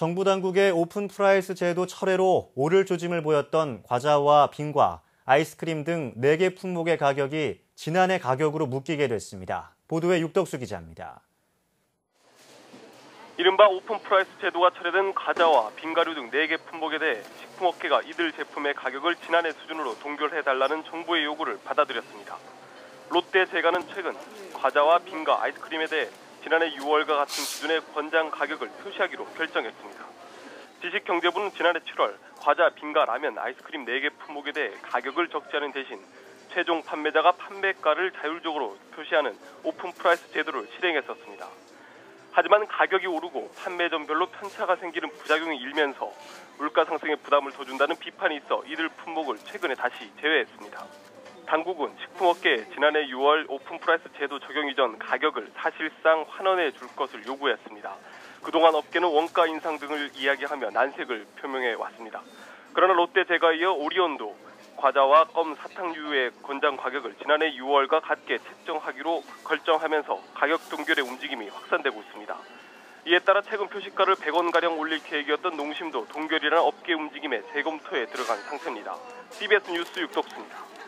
정부 당국의 오픈 프라이스 제도 철회로 오를 조짐을 보였던 과자와 빙과, 아이스크림 등 4개 품목의 가격이 지난해 가격으로 묶이게 됐습니다. 보도에 육덕수 기자입니다. 이른바 오픈 프라이스 제도가 철회된 과자와 빙가류 등 4개 품목에 대해 식품업계가 이들 제품의 가격을 지난해 수준으로 동결해달라는 정부의 요구를 받아들였습니다. 롯데 제과는 최근 과자와 빙과 아이스크림에 대해 지난해 6월과 같은 수준의 권장 가격을 표시하기로 결정했습니다. 지식경제부는 지난해 7월 과자, 빙과 라면, 아이스크림 4개 품목에 대해 가격을 적지하는 대신 최종 판매자가 판매가를 자율적으로 표시하는 오픈 프라이스 제도를 실행했었습니다. 하지만 가격이 오르고 판매점별로 편차가 생기는 부작용이 일면서 물가 상승에 부담을 더 준다는 비판이 있어 이들 품목을 최근에 다시 제외했습니다. 당국은 식품업계에 지난해 6월 오픈 프라이스 제도 적용 이전 가격을 사실상 환원해 줄 것을 요구했습니다. 그동안 업계는 원가 인상 등을 이야기하며 난색을 표명해 왔습니다. 그러나 롯데 제과에 이어 오리온도 과자와 껌 사탕류의 권장 가격을 지난해 6월과 같게 책정하기로 결정하면서 가격 동결의 움직임이 확산되고 있습니다. 이에 따라 최근 표시가를 100원가량 올릴 계획이었던 농심도 동결이라는 업계 움직임에 재검토에 들어간 상태입니다. CBS 뉴스 육덕수입니다.